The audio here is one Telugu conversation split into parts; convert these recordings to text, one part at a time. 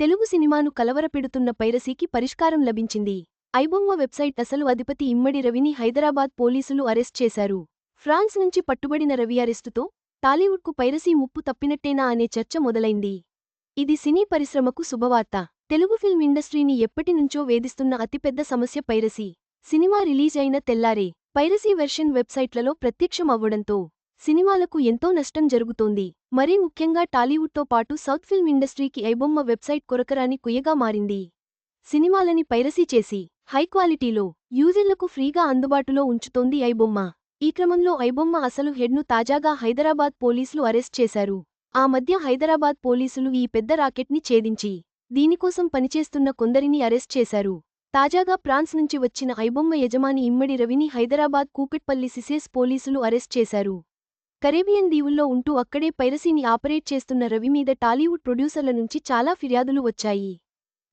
తెలుగు సినిమాను కలవరపెడుతున్న పైరసీకి పరిష్కారం లభించింది. ఐబొమ్మ వెబ్సైట్ అసలు అధిపతి ఇమ్మడి రవిని హైదరాబాద్ పోలీసులు అరెస్ట్ చేశారు. ఫ్రాన్స్ నుంచి పట్టుబడిన రవి అరెస్టుతో టాలీవుడ్కు పైరసీ ముప్పు తప్పినట్టేనా అనే చర్చ మొదలైంది. ఇది సినీ పరిశ్రమకు శుభవార్త. తెలుగు ఫిల్మ్ ఇండస్ట్రీని ఎప్పటినుంచో వేధిస్తున్న అతిపెద్ద సమస్య పైరసీ. సినిమా రిలీజ్ అయిన తెల్లారే పైరసీ వెర్షన్ వెబ్సైట్లలో ప్రత్యక్షం అవ్వడంతో సినిమాలకు ఎంతో నష్టం జరుగుతోంది. మరీ ముఖ్యంగా టాలీవుడ్తో పాటు సౌత్ ఫిల్మ్ ఇండస్ట్రీకి ఐబొమ్మ వెబ్సైట్ కొరకరాని కుయ్యగా మారింది. సినిమాలని పైరసీ చేసి హైక్వాలిటీలో యూజర్లకు ఫ్రీగా అందుబాటులో ఉంచుతోంది ఐబొమ్మ ఈ క్రమంలో ఐబొమ్మ అసలు హెడ్ను తాజాగా హైదరాబాద్ పోలీసులు అరెస్ట్ చేశారు. ఆ మధ్య హైదరాబాద్ పోలీసులు ఈ పెద్ద రాకెట్ని ఛేదించి దీనికోసం పనిచేస్తున్న కొందరిని అరెస్ట్ చేశారు. తాజాగా ఫ్రాన్స్ నుంచి వచ్చిన ఐబొమ్మ యజమాని ఇమ్మడి రవిని హైదరాబాద్ కూకట్పల్లి సిసేస్ పోలీసులు అరెస్ట్ చేశారు. కరేబియన్ దీవుల్లో ఉంటూ అక్కడే పైరసీని ఆపరేట్ చేస్తున్న రవి మీద టాలీవుడ్ ప్రొడ్యూసర్ల నుంచి చాలా ఫిర్యాదులు వచ్చాయి.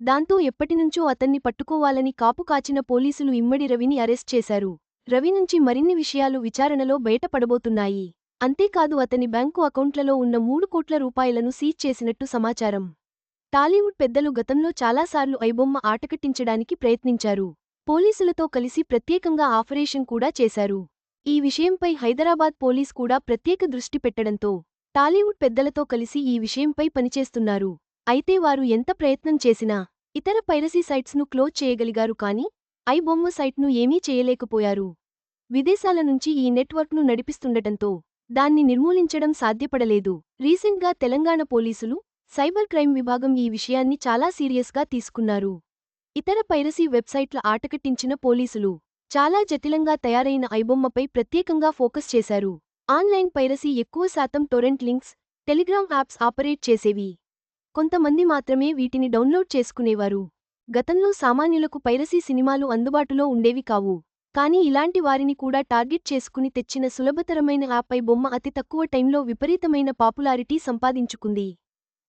దాంతో ఎప్పటినుంచో అతన్ని పట్టుకోవాలని కాపు కాచిన పోలీసులు ఇమ్మడి రవిని అరెస్ట్ చేశారు. రవి నుంచి మరిన్ని విషయాలు విచారణలో బయటపడబోతున్నాయి. అంతేకాదు అతని బ్యాంకు అకౌంట్లలో ఉన్న మూడు కోట్ల రూపాయలను సీజ్ చేసినట్టు సమాచారం. టాలీవుడ్ పెద్దలు గతంలో చాలాసార్లు ఐబొమ్మ ఆటకట్టించడానికి ప్రయత్నించారు. పోలీసులతో కలిసి ప్రత్యేకంగా ఆపరేషన్ కూడా చేశారు. ఈ విషయంపై హైదరాబాద్ పోలీస్ కూడా ప్రత్యేక దృష్టి పెట్టడంతో టాలీవుడ్ పెద్దలతో కలిసి ఈ విషయంపై పనిచేస్తున్నారు. అయితే వారు ఎంత ప్రయత్నం చేసినా ఇతర పైరసీ సైట్స్ను క్లోజ్ చేయగలిగారు కానీ ఐబొమ్మ సైట్ను ఏమీ చేయలేకపోయారు. విదేశాల నుంచి ఈ నెట్వర్క్ను నడిపిస్తుండటంతో దాన్ని నిర్మూలించడం సాధ్యపడలేదు. రీసెంట్గా తెలంగాణ పోలీసులు సైబర్ క్రైమ్ విభాగం ఈ విషయాన్ని చాలా సీరియస్గా తీసుకున్నారు. ఇతర పైరసీ వెబ్సైట్ల ఆటకట్టించిన పోలీసులు చాలా జటిలంగా తయారైన ఐబొమ్మపై ప్రత్యేకంగా ఫోకస్ చేశారు. ఆన్లైన్ పైరసీ ఎక్కువ శాతం torrent links telegram apps operate చేసేవి. కొంతమంది మాత్రమే వీటిని డౌన్లోడ్ చేసుకునేవారు. గతంలో సామాన్యులకు పైరసీ సినిమాలు అందుబాటులో ఉండేవి కావు. కానీ ఇలాంటి వారిని కూడా టార్గెట్ చేసుకుని తెచ్చిన సులభతరమైన యాప్పై బొమ్మ అతి తక్కువ టైంలో విపరీతమైన పాపులారిటీ సంపాదించుకుంది.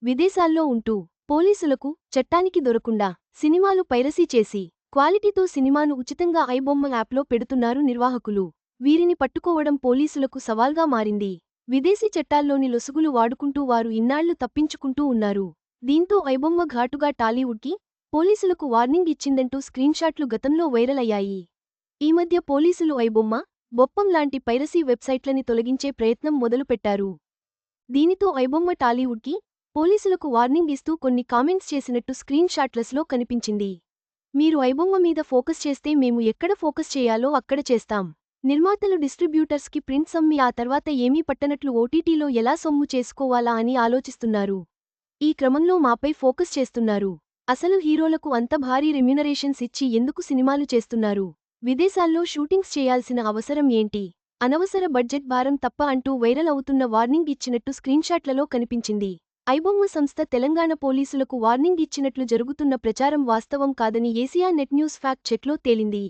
విదేశాల్లో ఉంటూ పోలీసులకు చట్టానికి దొరకుండా సినిమాలు పైరసీ చేసి క్వాలిటీతో సినిమాను ఉచితంగా ఐబొమ్మ యాప్లో పెడుతున్నారు నిర్వాహకులు. వీరిని పట్టుకోవడం పోలీసులకు సవాల్గా మారింది. విదేశీ చట్టాల్లోని లొసుగులు వాడుకుంటూ వారు ఇన్నాళ్ళు తప్పించుకుంటూ ఉన్నారు. దీంతో ఐబొమ్మ ఘాటుగా టాలీవుడ్కి పోలీసులకు వార్నింగ్ ఇచ్చిందంటూ స్క్రీన్షాట్లు గతంలో వైరల్ అయ్యాయి. ఈ మధ్య పోలీసులు ఐబొమ్మ బొప్పం లాంటి పైరసీ వెబ్సైట్లని తొలగించే ప్రయత్నం మొదలుపెట్టారు. దీనితో ఐబొమ్మ టాలీవుడ్కి పోలీసులకు వార్నింగ్ ఇస్తూ కొన్ని కామెంట్స్ చేసినట్టు స్క్రీన్షాట్లస్లో కనిపించింది. మీరు ఐబొమ్మ మీద ఫోకస్ చేస్తే మేము ఎక్కడ ఫోకస్ చేయాలో అక్కడ చేస్తాం. నిర్మాతలు డిస్ట్రిబ్యూటర్స్కి ప్రింట్స్ అమ్మి ఆ తర్వాత ఏమీ పట్టనట్లు ఓటీటీలో ఎలా సొమ్ము చేసుకోవాలా అని ఆలోచిస్తున్నారు. ఈ క్రమంలో మాపై ఫోకస్ చేస్తున్నారు. అసలు హీరోలకు అంత భారీ రెమ్యునరేషన్స్ ఇచ్చి ఎందుకు సినిమాలు చేస్తున్నారు? విదేశాల్లో షూటింగ్స్ చేయాల్సిన అవసరం ఏంటి? అనవసర బడ్జెట్ భారం తప్ప అంటూ వైరల్ అవుతున్న వార్నింగ్ ఇచ్చినట్టు స్క్రీన్షాట్లలో కనిపించింది. ఐబొమ్మ సంస్థ తెలంగాణ పోలీసులకు వార్నింగ్ ఇచ్చినట్లు జరుగుతున్న ప్రచారం వాస్తవం కాదని ఏసియా నెట్ న్యూస్ ఫ్యాక్ట్ చెక్లో తేలింది.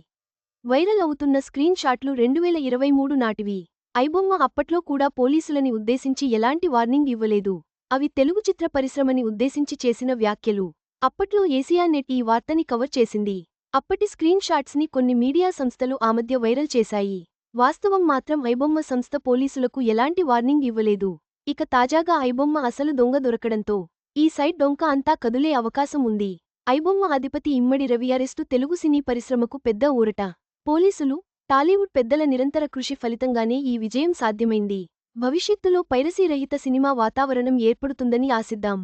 వైరల్ అవుతున్న స్క్రీన్ షాట్లు రెండువేల ఇరవై మూడు నాటివి. ఐబొమ్మ అప్పట్లో కూడా పోలీసులని ఉద్దేశించి ఎలాంటి వార్నింగ్ ఇవ్వలేదు. అవి తెలుగు చిత్ర పరిశ్రమని ఉద్దేశించి చేసిన వ్యాఖ్యలు. అప్పట్లో ఏసియా నెట్ ఈ వార్తని కవర్ చేసింది. అప్పటి స్క్రీన్ షాట్స్ని కొన్ని మీడియా సంస్థలు ఆ మధ్య వైరల్ చేశాయి. వాస్తవం మాత్రం ఐబొమ్మ సంస్థ పోలీసులకు ఎలాంటి వార్నింగ్ ఇవ్వలేదు. ఇక తాజాగా ఐబొమ్మ అసలు దొంగ దొరకడంతో ఈ సైట్ డొంక అంతా కదులే అవకాశం ఉంది. ఐబొమ్మ అధిపతి ఇమ్మడి రవి అరెస్టు తెలుగు సినీ పరిశ్రమకు పెద్ద ఊరట. పోలీసులు టాలీవుడ్ పెద్దల నిరంతర కృషి ఫలితంగానే ఈ విజయం సాధ్యమైంది. భవిష్యత్తులో పైరసీ రహిత సినిమా వాతావరణం ఏర్పడుతుందని ఆశిద్దాం.